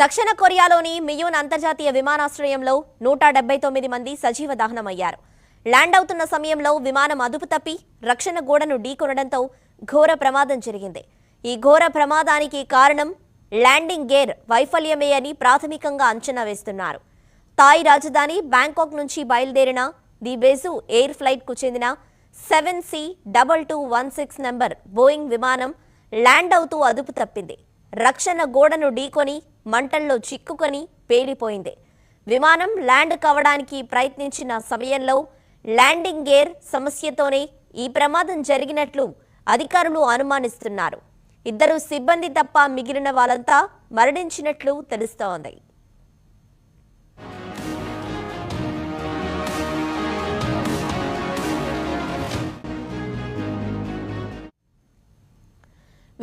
దక్షిణ కొరియాలోని మియూన్ అంతర్జాతీయ విమానాశ్రయంలో నూట డెబ్బై తొమ్మిది మంది సజీవ దహనమయ్యారు. ల్యాండ్ అవుతున్న సమయంలో విమానం అదుపు తప్పి రక్షణ గోడను ఢీకొనడంతో ఘోర ప్రమాదం జరిగింది. ఈ ఘోర ప్రమాదానికి కారణం ల్యాండింగ్ గేర్ వైఫల్యమే అని ప్రాథమికంగా అంచనా వేస్తున్నారు. థాయ్ రాజధాని బ్యాంకాక్ నుంచి బయలుదేరిన ది బెజు ఎయిర్ ఫ్లైట్కు చెందిన seven C double two one six number Boeing విమానం ల్యాండ్ అవుతూ అదుపు తప్పింది. రక్షణ గోడను ఢీకొని మంటల్లో చిక్కుకొని పేలిపోయింది. విమానం ల్యాండ్ కావడానికి ప్రయత్నించిన సమయంలో ల్యాండింగ్ గేర్ సమస్యతోనే ఈ ప్రమాదం జరిగినట్లు అధికారులు అనుమానిస్తున్నారు. ఇద్దరు సిబ్బంది తప్ప మిగిలిన వాళ్ళంతా మరణించినట్లు తెలుస్తోంది.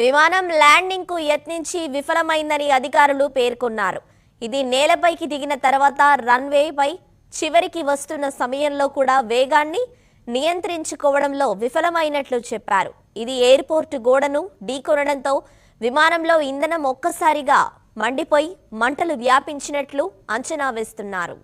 విమానం ల్యాండింగ్కు యత్నించి విఫలమైందని అధికారులు పేర్కొన్నారు. ఇది నేలపైకి దిగిన తర్వాత రన్వేపై చివరికి వస్తున్న సమయంలో కూడా వేగాన్ని నియంత్రించుకోవడంలో విఫలమైనట్లు చెప్పారు. ఇది ఎయిర్పోర్టు గోడను ఢీకొనడంతో విమానంలో ఇంధనం ఒక్కసారిగా మండిపోయి మంటలు వ్యాపించినట్లు అంచనా వేస్తున్నారు.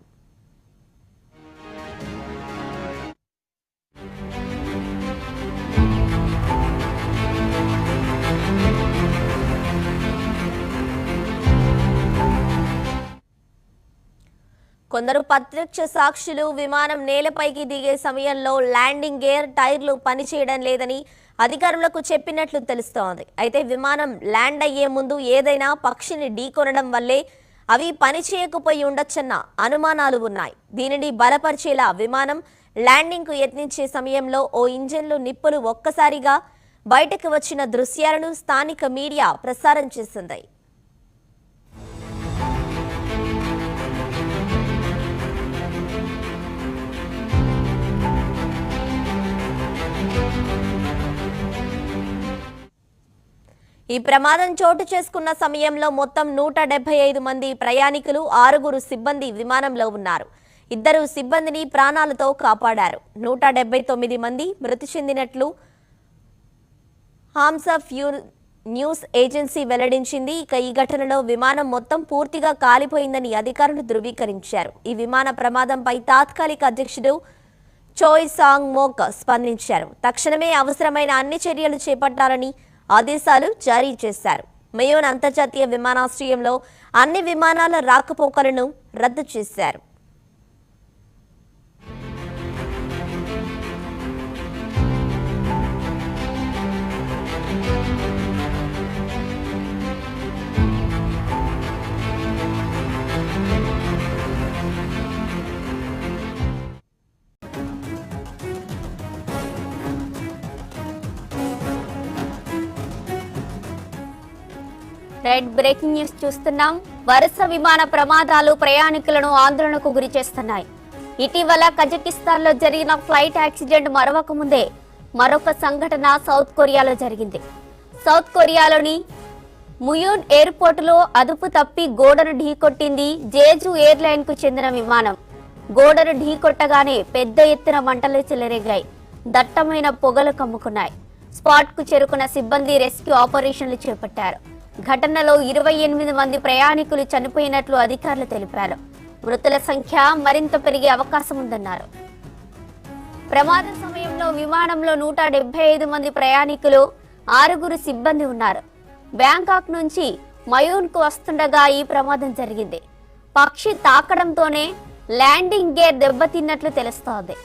కొందరు ప్రత్యక్ష సాక్షులు విమానం నేలపైకి దిగే సమయంలో ల్యాండింగ్ గేర్ టైర్లు పనిచేయడం లేదని అధికారులకు చెప్పినట్లు తెలుస్తోంది. అయితే విమానం ల్యాండ్ అయ్యే ముందు ఏదైనా పక్షిని ఢీకొనడం వల్లే అవి పనిచేయకపోయి ఉండొచ్చన్న అనుమానాలు ఉన్నాయి. దీనిని బలపరిచేలా విమానం ల్యాండింగ్కు యత్నించే సమయంలో ఓ ఇంజన్లు నిప్పులు ఒక్కసారిగా బయటకు వచ్చిన దృశ్యాలను స్థానిక మీడియా ప్రసారం చేసింది. ఈ ప్రమాదం చోటు చేసుకున్న సమయంలో మొత్తం నూట ఐదు మంది ప్రయాణికులు ఆరుగురు సిబ్బంది విమానంలో ఉన్నారు. ఇద్దరు సిబ్బందిని ప్రాణాలతో కాపాడారు. నూట డెబ్బై తొమ్మిది మంది మృతి చెందినట్లు హామ్స్ ఆఫ్ యూ న్యూస్ ఏజెన్సీ వెల్లడించింది. ఇక ఈ ఘటనలో విమానం మొత్తం పూర్తిగా కాలిపోయిందని అధికారులు ధృవీకరించారు. ఈ విమాన ప్రమాదంపై తాత్కాలిక అధ్యక్షుడు చోయ్ సాంగ్ మోక్ స్పందించారు. తక్షణమే అవసరమైన అన్ని చర్యలు చేపట్టాలని ఆదేశాలు జారీ చేశారు. మయోన్ అంతర్జాతీయ విమానాశ్రయంలో అన్ని విమానాల రాకపోకలను రద్దు చేశారు. రైట్ బ్రేకింగ్ న్యూస్ చూస్తున్నాం. వరుస విమాన ప్రమాదాలు ప్రయాణికులను ఆందోళనకు గురి చేస్తున్నాయి. ఇటీవల కజకిస్తాన్లో జరిగిన ఫ్లైట్ యాక్సిడెంట్ మరవక ముందే మరొక సంఘటన సౌత్ కొరియాలో జరిగింది. సౌత్ కొరియాలోని ముయూన్ ఎయిర్పోర్టులో అదుపు తప్పి గోడను ఢీకొట్టింది జేజు ఎయిర్లైన్కు చెందిన విమానం. గోడను ఢీకొట్టగానే పెద్ద ఎత్తున మంటలు చెలరేగాయి. దట్టమైన పొగలు కమ్ముకున్నాయి. స్పాట్కు చేరుకున్న సిబ్బంది రెస్క్యూ ఆపరేషన్లు చేపట్టారు. ఘటనలో ఇరవై ఎనిమిది మంది ప్రయాణికులు చనిపోయినట్లు అధికారులు తెలిపారు. మృతుల సంఖ్య మరింత పెరిగే అవకాశం ఉందన్నారు. ప్రమాద సమయంలో విమానంలో నూట డెబ్బై ఐదు మంది ప్రయాణికులు ఆరుగురు సిబ్బంది ఉన్నారు. బ్యాంకాక్ నుంచి మయూన్కు వస్తుండగా ఈ ప్రమాదం జరిగింది. పక్షి తాకడంతోనే ల్యాండింగ్ గేర్ దెబ్బతిన్నట్లు తెలుస్తోంది.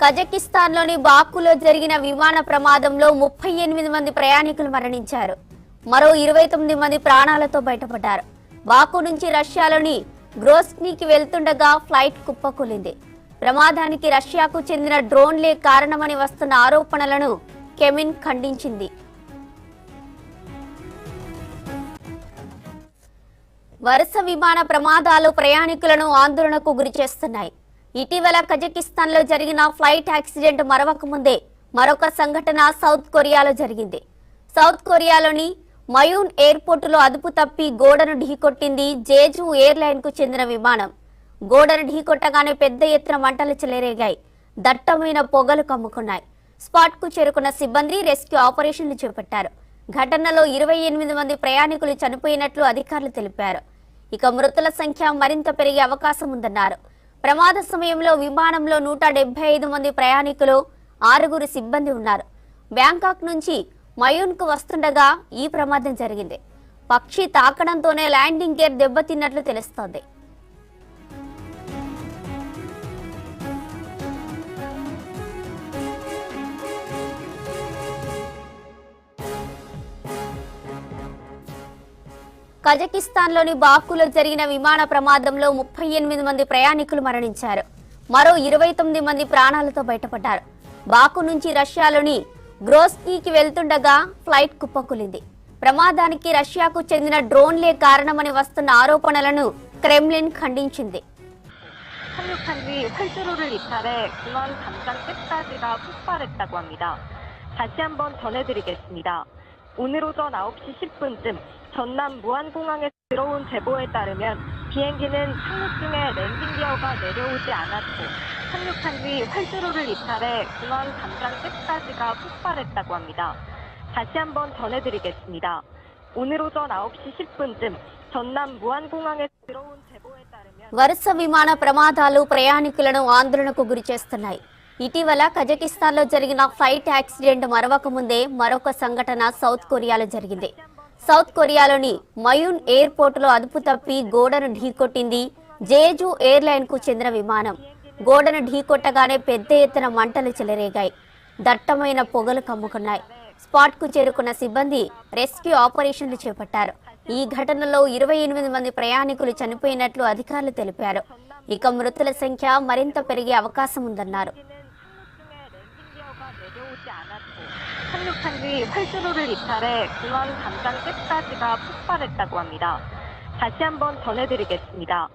కజకిస్తాన్లోని బాకులో జరిగిన విమాన ప్రమాదంలో ముప్పై ఎనిమిది మంది ప్రయాణికులు మరణించారు. మరో ఇరవై తొమ్మిది మంది ప్రాణాలతో బయటపడ్డారు. బాకు నుంచి రష్యాలోని గ్రోస్నీకి వెళ్తుండగా ఫ్లైట్ కుప్పకూలింది. ప్రమాదానికి రష్యాకు చెందిన డ్రోన్లే కారణమని వస్తున్న ఆరోపణలను కెమిన్ ఖండించింది. వరుస విమాన ప్రమాదాలు ప్రయాణికులను ఆందోళనకు గురి చేస్తున్నాయి ఇటీవల కజకిస్తాన్లో జరిగిన ఫ్లైట్ యాక్సిడెంట్ మరవక ముందే మరొక సంఘటన సౌత్ కొరియాలో జరిగింది. సౌత్ కొరియాలోని మయూన్ ఎయిర్పోర్టులో అదుపు తప్పి గోడను ఢీకొట్టింది జేజు ఎయిర్లైన్కు చెందిన విమానం. గోడను ఢీకొట్టగానే పెద్ద ఎత్తున మంటలు చెలరేగాయి. దట్టమైన పొగలు కమ్ముకున్నాయి. స్పాట్కు చేరుకున్న సిబ్బంది రెస్క్యూ ఆపరేషన్లు చేపట్టారు. ఘటనలో ఇరవై ఎనిమిది మంది ప్రయాణికులు చనిపోయినట్లు అధికారులు తెలిపారు. ఇక మృతుల సంఖ్య మరింత పెరిగే అవకాశం ఉందన్నారు. ప్రమాద సమయంలో విమానంలో నూట ఐదు మంది ప్రయాణికులు ఆరుగురు సిబ్బంది ఉన్నారు. బ్యాంకాక్ నుంచి మయూన్కు వస్తుండగా ఈ ప్రమాదం జరిగింది. పక్షి తాకడంతోనే ల్యాండింగ్ గేర్ దెబ్బతిన్నట్లు తెలుస్తోంది. కజకిస్తాన్లోని బాకులో జరిగిన విమాన ప్రమాదంలో ముప్పై ఎనిమిది మంది ప్రయాణికులు మరణించారు మరో ఇరవై తొమ్మిది మంది ప్రాణాలతో బయటపడ్డారు బాకు నుంచి రష్యాలోని గ్రోస్కీకి వెళ్తుండగా ఫ్లైట్ కుప్పకూలింది ప్రమాదానికి రష్యాకు చెందిన డ్రోన్లే కారణమని వస్తున్న ఆరోపణలను క్రెమ్లిన్ ఖండించింది 착륙한 뒤 활주로를 이탈해 공항 담장 끝까지가 폭발했다고 합니다. 다시 한번 전해드리겠습니다. 오늘 오전 9시 10분쯤 전남 무안공항에 들어온 제보에 따르면 비행기는 착륙 중에 랜딩 기어가 내려오지 않았고 착륙한 뒤 활주로를 이탈해 공항 담장 끝까지가 폭발했다고 합니다. 다시 한번 전해드리겠습니다. 오늘 오전 9시 10분쯤 전남 무안공항에 들어온 제보에 따르면 వరుస విమాన ప్రమాదాలు ప్రయాణికులను ఆందోళనకు గురి చేస్తున్నాయి ఇటీవల కజకిస్తాన్లో జరిగిన ఫ్లైట్ యాక్సిడెంట్ మరవక ముందే మరొక సంఘటన సౌత్ కొరియాలో జరిగింది. సౌత్ కొరియాలోని మయూన్ ఎయిర్పోర్టులో అదుపు తప్పి గోడను ఢీకొట్టింది జేజు ఎయిర్లైన్కు చెందిన విమానం. గోడను ఢీకొట్టగానే పెద్ద ఎత్తున మంటలు చెలరేగాయి. దట్టమైన పొగలు కమ్ముకున్నాయి. స్పాట్కు చేరుకున్న సిబ్బంది రెస్క్యూ ఆపరేషన్లు చేపట్టారు. ఈ ఘటనలో ఇరవై ఎనిమిది మంది ప్రయాణికులు చనిపోయినట్లు అధికారులు తెలిపారు. ఇక మృతుల సంఖ్య మరింత పెరిగే అవకాశం ఉందన్నారు. 착륙한 뒤 활주로를 이탈해 공항 담장 끝까지가 폭발했다고 합니다. 다시 한번 전해드리겠습니다.